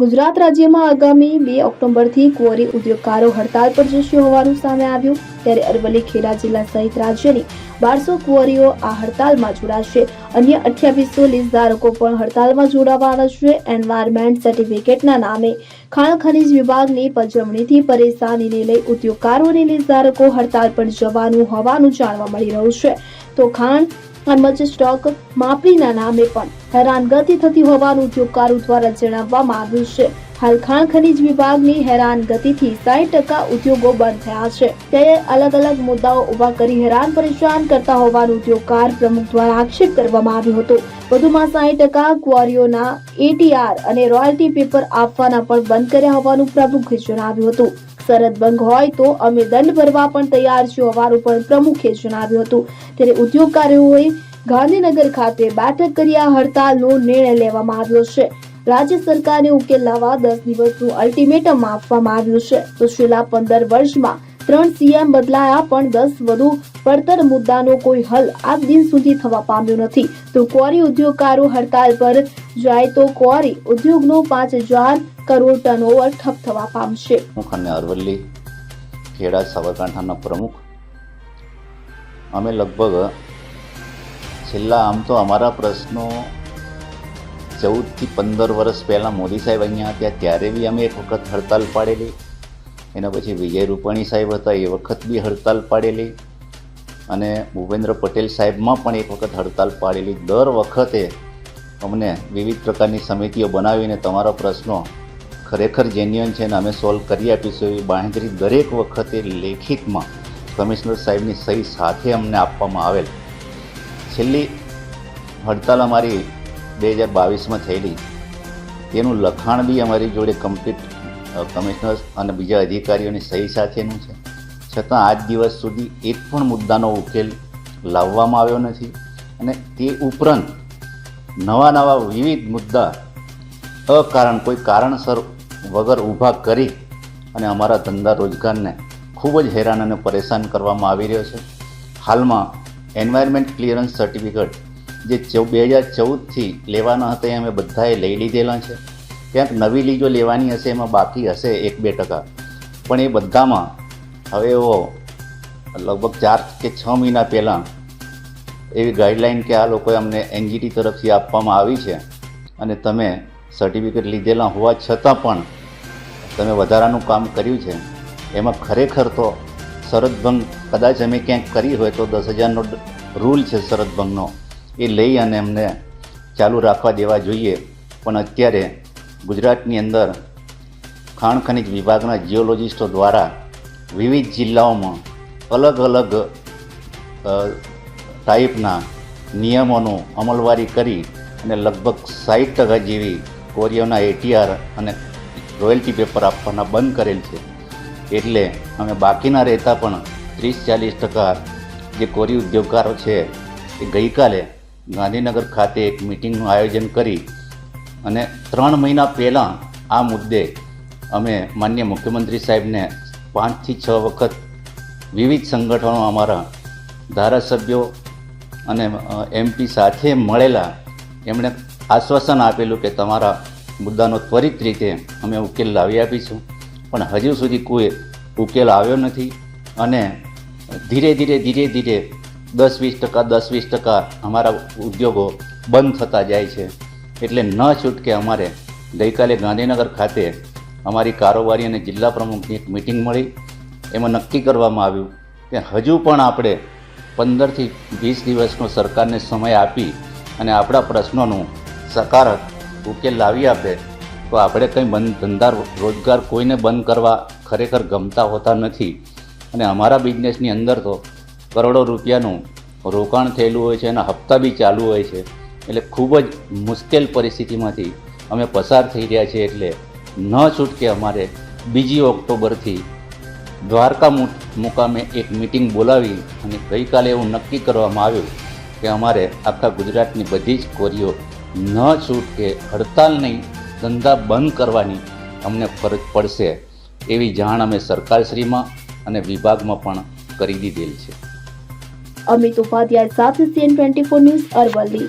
ગુજરાત રાજ્યમાં આગામી બે ઓક્ટોબરથી કુંવરી ઉદ્યોગકારો હડતાલ પર જશે હોવાનું સામે આવ્યું. ત્યારે અરવલ્લી ખેડા જિલ્લા સહિત રાજ્યની બારસો કુંવરીઓ આ હડતાલમાં જોડાશે. અન્ય અઠ્યાવીસો લીઝધારકો પણ હડતાલમાં જોડાવાના છે એન્વાયરમેન્ટ સર્ટિફિકેટના નામે ખાણ ખનીજ વિભાગની પજવણીથી પરેશાનીને લઈ ઉદ્યોગકારો અને લીઝધારકો હડતાલ પર જવાનું હોવાનું જાણવા મળી રહ્યું છે. તો ખાણ તેમજ સ્ટોક માપણીના નામે પણ હેરાનગતિ થતી હોવાનું ઉદ્યોગકારો દ્વારા જણાવવામાં આવ્યું છે. હાલ ખાણ ખનીજ વિભાગની હેરાનગતિથી સાઠ ટકા ઉદ્યોગો બંધ થયા છે. ત્યારે અલગ અલગ મુદ્દાઓ ઊભા કરી હેરાન પરેશાન કરતા હોવાનું ઉદ્યોગકાર પ્રમુખ દ્વારા આક્ષેપ કરવામાં આવ્યો હતો. વધુમાં સાઠ ટકા ક્વોરીઓના એટીઆર અને રોયલ્ટી પેપર આપવાના પણ બંધ કર્યા હોવાનું પ્રમુખે જણાવ્યું હતું. શરત ભંગ હોય તો અમે દંડ ભરવા પણ તૈયાર છીએ. હોવાનું પણ પ્રમુખે જણાવ્યું હતું. ત્યારે ઉદ્યોગકારોએ ગાંધીનગર ખાતે બેઠક કરી આ હડતાલનો નિર્ણય લેવામાં આવ્યો છે. રાજ્ય સરકારે ઉકેલ લાવવા દસ દિવસનું અલ્ટિમેટમ આપવામાં આવ્યું છે. તો છેલ્લા પંદર વર્ષમાં ત્રણ સીએમ બદલાયા, પણ દસ વધુ પડતર મુદ્દાનો કોઈ હલ આજ દિન સુધી થવા પામ્યો નથી. તો ક્વોરી ઉદ્યોગકારો હડતાલ પર જાય તો ક્વોરી ઉદ્યોગનો પાંચ હજાર કરોડ ટર્નઓવર ઠપ થવા પામશે. અને અરવલ્લી, ખેડા, સાબરકાંઠાના પ્રમુખ. અમે લગભગ છેલ્લા આમ તો અમારા પ્રશ્નો ચૌદથી પંદર વર્ષ પહેલાં મોદી સાહેબ અહીંયા હતા, ત્યારે બી અમે એક વખત હડતાલ પાડેલી. એના પછી વિજય રૂપાણી સાહેબ હતા, એ વખત બી હડતાલ પાડેલી. અને ભૂપેન્દ્ર પટેલ સાહેબમાં પણ એક વખત હડતાલ પાડેલી. દર વખતે અમને વિવિધ પ્રકારની સમિતિઓ બનાવીને તમારા પ્રશ્નો ખરેખર જેન્યુઅન છે ને અમે સોલ્વ કરી આપીશું એવી બાંહેધરી દરેક વખતે લેખિતમાં કમિશનર સાહેબની સહી સાથે અમને આપવામાં આવેલ. છેલ્લી હડતાલ અમારી બે હજાર બાવીસમાં થયેલી. તેનું લખાણ બી અમારી જોડે કમ્પ્લીટ કમિશનર અને બીજા અધિકારીઓની સહી સાથેનું છે. છતાં આજ દિવસ સુધી એક પણ મુદ્દાનો ઉકેલ લાવવામાં આવ્યો નથી અને તે ઉપરાંત નવા નવા વિવિધ મુદ્દા અકારણ કોઈ કારણસર વગર ઊભા કરી અને અમારા ધંધા રોજગારને ખૂબ જ હેરાન અને પરેશાન કરવામાં આવી રહ્યો છે. હાલમાં એન્વાયરમેન્ટ ક્લિયરન્સ સર્ટિફિકેટ જે બે હજાર ચૌદથી લેવાના હતા એ અમે બધાએ લઈ લીધેલા છે. ક્યાંક નવી લીજો લેવાની હશે, એમાં બાકી હશે એક બે ટકા. પણ એ બધામાં હવે એવો લગભગ ચાર કે છ મહિના પહેલાં એવી ગાઈડલાઈન કે આ લોકોએ અમને એનજીટી તરફથી આપવામાં આવી છે અને તમે સર્ટિફિકેટ લીધેલા હોવા છતાં પણ તમે વધારાનું કામ કર્યું છે. એમાં ખરેખર તો શરદભંગ કદાચ અમે ક્યાંક કરી હોય તો દસ હજારનો રૂલ છે શરદભંગનો એ લઈ અને અમને ચાલુ રાખવા દેવા જોઈએ. પણ અત્યારે ગુજરાતની અંદર ખાણ ખનિજ વિભાગના જીઓલોજિસ્ટો દ્વારા વિવિધ જિલ્લાઓમાં અલગ અલગ ટાઈપના નિયમોનું અમલવારી કરી અને લગભગ સાઠ ટકા જેવી કોરીઓના એટીઆર અને રોયલ્ટી પેપર આપવાના બંધ કરેલ છે. એટલે અમે બાકીના રહેતા પણ ત્રીસ ચાલીસ ટકા જે કોરી ઉદ્યોગકારો છે એ ગઈકાલે ગાંધીનગર ખાતે એક મિટિંગનું આયોજન કરી અને ત્રણ મહિના પહેલાં આ મુદ્દે અમે માન્ય મુખ્યમંત્રી સાહેબને પાંચથી છ વખત વિવિધ સંગઠનો અમારા ધારાસભ્યો અને એમપી સાથે મળેલા એમણે આશ્વાસન આપેલું કે તમારા મુદ્દાનો ત્વરિત રીતે અમે ઉકેલ લાવી આપીશું. પણ હજુ સુધી કોઈ ઉકેલ આવ્યો નથી અને ધીરે ધીરે ધીરે ધીરે દસ વીસ ટકા, દસ વીસ ટકા અમારા ઉદ્યોગો બંધ થતા જાય છે. એટલે ન છૂટકે અમારે ગઈકાલે ગાંધીનગર ખાતે અમારી કારોબારી અને જિલ્લા પ્રમુખની એક મિટિંગ મળી. એમાં નક્કી કરવામાં આવ્યું કે હજુ પણ આપણે પંદરથી વીસ દિવસનો સરકારને સમય આપી અને આપણા પ્રશ્નોનું સકારક ઉકેલ લાવી આપે, તો આપણે કંઈ બંધ ધંધા રોજગાર કોઈને બંધ કરવા ખરેખર ગમતા હોતા નથી. અને અમારા બિઝનેસની અંદર તો કરોડો રૂપિયાનું રોકાણ થયેલું હોય છે અને હપ્તા બી ચાલુ હોય છે. એટલે ખૂબ જ મુશ્કેલ પરિસ્થિતિમાંથી અમે પસાર થઈ રહ્યા છીએ એટલે ન છૂટકે અમારે બીજી ઓક્ટોબરથી દ્વારકા મુકામે એક મિટિંગ બોલાવી અને ગઈકાલે એવું નક્કી કરવામાં આવ્યું કે અમારે આખા ગુજરાતની બધી જ કોરીઓ ન છૂટકે હડતાલ નહીં, ધંધા બંધ કરવાની અમને ફરજ પડશે એવી જાણ અમે સરકારશ્રીમાં અને વિભાગમાં પણ કરી દીધેલ છે. અમિત ઉપાધ્યાય સાથે સીએન ટ્વેન્ટી ન્યૂઝ અરવલ્લી.